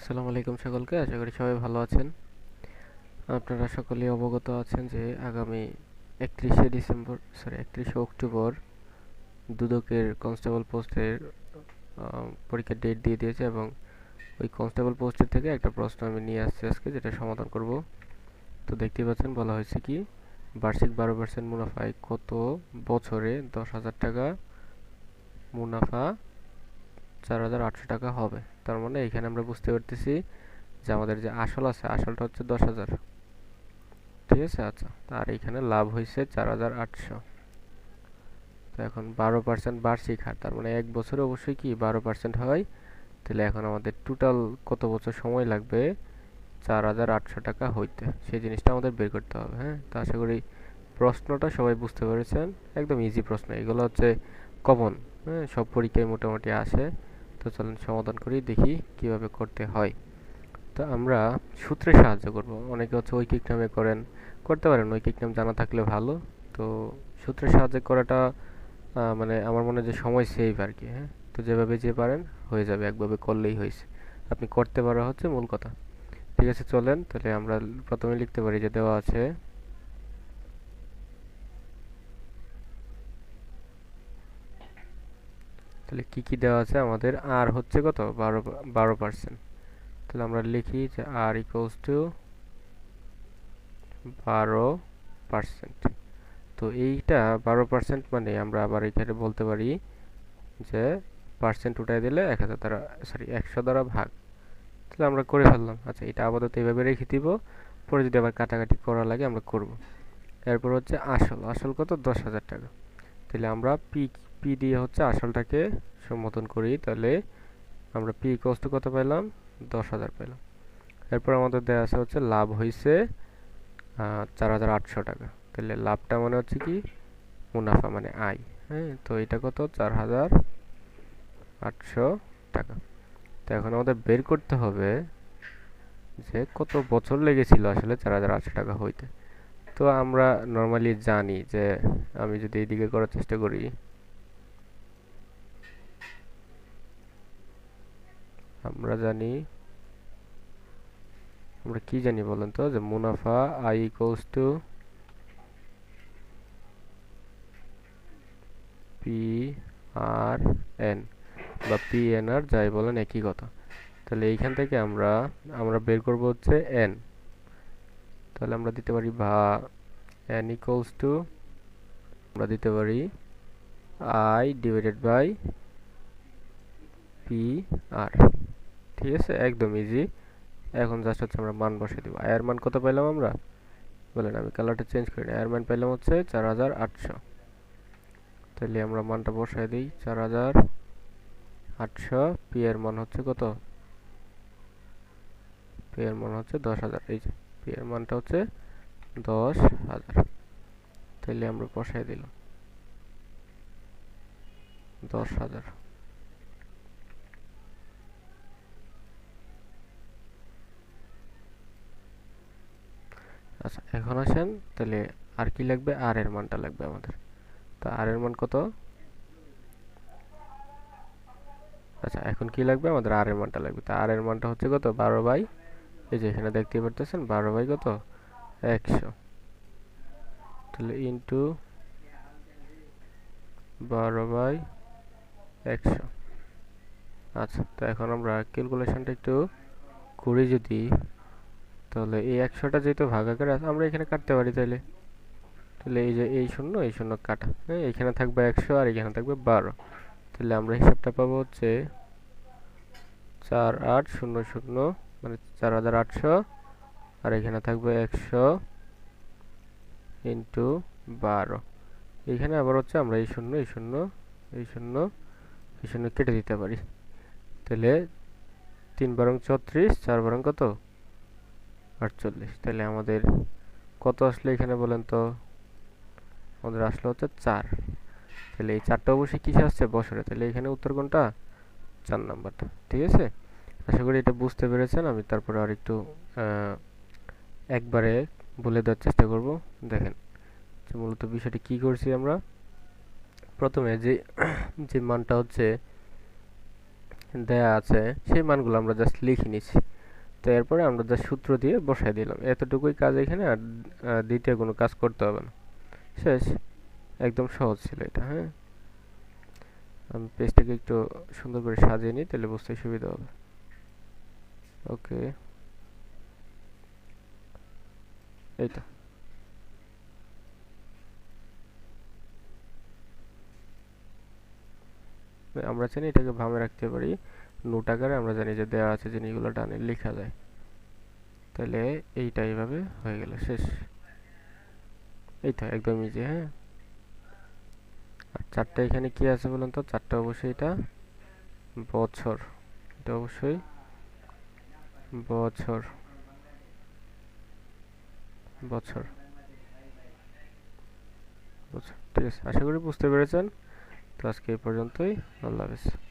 আসসালামু আলাইকুম সকলকে, আশা করি সবাই ভালো আছেন। আপনারা সকলেই অবগত আছেন যে আগামী একত্রিশে ডিসেম্বর সরি একত্রিশে অক্টোবর দুদকের কনস্টেবল পোস্টের পরীক্ষার ডেট দিয়ে দিয়েছে এবং ওই কনস্টেবল পোস্টের থেকে একটা প্রশ্ন আমি নিয়ে আসছি আজকে, যেটা সমাধান করব। তো দেখতেই পাচ্ছেন, বলা হয়েছে কি, বার্ষিক বারো পার্সেন্ট মুনাফায় কত বছরে দশ হাজার টাকা মুনাফা চার হাজার আটশো টাকা হবে? তার মানে এখানে আমরা বুঝতে পারতেছি যে আমাদের যে আসল আছে, আসলটা হচ্ছে দশ হাজার। ঠিক আছে? আচ্ছা আর এখানে লাভ হয়েছে চার হাজার আটশো। তো এখন বারো পার্সেন্ট বার্ষিক হার, তার মানে এক বছরে অবশ্যই কি বারো পার্সেন্ট হয়? তাহলে এখন আমাদের টোটাল কত বছর সময় লাগবে? চার হাজার আটশো টাকা হইতে। সেই জিনিসটা আমাদের বের করতে হবে হ্যাঁ? তো আশা করি প্রশ্নটা সবাই বুঝতে পেরেছেন। একদম ইজি প্রশ্ন। এগুলো হচ্ছে কমন হ্যাঁ? সব পরীক্ষায় মোটামুটি আসে। তো চলুন সমাধান করি, দেখি কীভাবে করতে হয়। তো আমরা সূত্রে সাহায্য করব। অনেকে হচ্ছে ঐকিক নামে করেন, করতে পারেন। ঐকিক নাম জানা থাকলে ভালো। তো সূত্রের সাহায্যে করাটা মানে আমার মনে যে সময় সেভ আর কি হ্যাঁ? তো যেভাবে যে পারেন, হয়ে যাবে। একভাবে করলেই হয়েছে। আপনি করতে পারা হচ্ছে মূল কথা। ঠিক আছে, চলেন। তাহলে আমরা প্রথমে লিখতে পারি যে দেওয়া আছে তাহলে কি কি দেওয়া আছে আমাদের? আর হচ্ছে কত? বারো বারো পার্সেন্ট তাহলে আমরা লিখি যে আর ইকুয়ালস টু বারো পার্সেন্ট তো এইটা বারো পার্সেন্ট মানে আমরা আবার এখানে বলতে পারি যে পার্সেন্ট উঠাই দিলে এক হাজার দ্বারা সরি একশো দ্বারা ভাগ। তাহলে আমরা করে ফেললাম। আচ্ছা এটা আপাতত এইভাবে রেখে দিব। পরে যদি আবার কাটাকাটি করা লাগে আমরা করব। এরপর হচ্ছে আসল। আসল কত? দশ হাজার টাকা। তাহলে আমরা পি পি দিয়ে হচ্ছে আসলটাকে সম্বোধন করি, তাহলে আমরা পি কষ্ট কত পেলাম? দশ হাজার পেলাম। এরপর আমাদের দেওয়া আছে হচ্ছে লাভ হয়েছে চার হাজার আটশো টাকা। তাহলে লাভটা মানে হচ্ছে কি? মুনাফা মানে আয় হ্যাঁ? তো এটা কত? চার হাজার আটশো টাকা। তো এখন আমাদের বের করতে হবে যে কত বছর লেগেছিল আসলে চার হাজার আটশো টাকা হইতে। তো আমরা নর্মালি জানি যে আমি যদি এইদিকে করার চেষ্টা করি, আমরা জানি, আমরা কি জানি বলেন তো? যে মুনাফা I equals to P R N বা পি এন আর যাই বলেন একই কথা। তাহলে এইখান থেকে আমরা আমরা বের করব হচ্ছে এন তাহলে আমরা দিতে পারি বা এন ইকুয়ালস টু আমরা দিতে পারি I divided by P R ঠিক আছে? একদম ইজি এখন জাস্ট হচ্ছে আমরা মান বসে দেবো। আয়ের মান কত পাইলাম আমরা? বলেন, আমি কালারটা চেঞ্জ করি না। আয়ের মান পাইলাম হচ্ছে চার হাজার আটশো। তাহলে আমরা মানটা বসাই দিই। চার হাজার আটশো পি এর মান হচ্ছে কত? পি এর মান হচ্ছে দশ হাজার। এই যে এর মানটা হচ্ছে দশ হাজার। তাহলে আমরা বসাই দিলাম। দশ হাজার। আচ্ছা এখন আসেন তাহলে আর কি লাগবে? আর এর মানটা লাগবে আমাদের। তো আর এর মান কত? আচ্ছা এখন কি লাগবে? আমাদের আর এর মানটা লাগবে। তা আর এর মানটা হচ্ছে কত? বারো বাই এই যে এখানে দেখতে পারতেছেন, বারো বাই কত? একশো। তাহলে ইন্টু বারো বাই একশো। আচ্ছা তো এখন আমরা ক্যালকুলেশনটা একটু করি যদি, তাহলে এই একশোটা যেহেতু ভাগ আকারে আছে, আমরা এখানে কাটতে পারি তাহলে তাহলে এই যে এই শূন্য এই শূন্য কাটা। হ্যাঁ এখানে থাকবে একশো আর এখানে থাকবে বারো। তাহলে আমরা হিসাবটা পাবো হচ্ছে চার আট শূন্য শূন্য মানে চার হাজার আটশো। আর এখানে থাকবে একশো ইন্টু বারো। এখানে আবার হচ্ছে আমরা এই শূন্য এই শূন্য এই শূন্য এই শূন্য কেটে দিতে পারি। তাহলে তিন বারং চৌত্রিশ চার বারং কত? আটচল্লিশ। তাহলে আমাদের কত আসলে এখানে বলেন তো? আমাদের আসলে হচ্ছে চার। তাহলে এই চারটা অবশ্যই কিসে আসছে? বছরে। তাহলে এখানে উত্তর কোনটা? চার নাম্বারটা। ঠিক আছে? আশা করি এটা বুঝতে পেরেছেন। আমি তারপরে আর একটু একবারে বলে দেওয়ার চেষ্টা করব। দেখেন মূলত বিষয়টি কি করছি আমরা? প্রথমে যে যে মানটা হচ্ছে দেয়া আছে, সেই মানগুলো আমরা জাস্ট লিখে নিছি তো এরপরে আমরা জাস্ট সূত্র দিয়ে বসাই দিলাম। এতটুকুই কাজ এখানে আর দ্বিতীয় কোনো কাজ করতে হবে না। শেষ। একদম সহজ ছিল এটা হ্যাঁ? আমি পেজটাকে একটু সুন্দর করে সাজিয়ে নিই, তাহলে বুঝতে সুবিধা হবে। ওকে এই আমরা জানি এটাকে ভাবে রাখতে পারি। নোট আকারে আমরা জানি যে দেওয়া আছে জিনিসগুলো ডানে লেখা যায়। তাহলে এইটা এইভাবে হয়ে গেল, শেষ। এই তো, একদম ইজি হ্যাঁ? আর চারটা এখানে কি আছে বলুন তো? চারটা অবশ্যই এটা বছর। এটা অবশ্যই বছর। বছর। বছর। ঠিক আছে, আশা করি বুঝতে পেরেছেন। তো আজকে এই পর্যন্তই। আল্লাহ হাফেজ।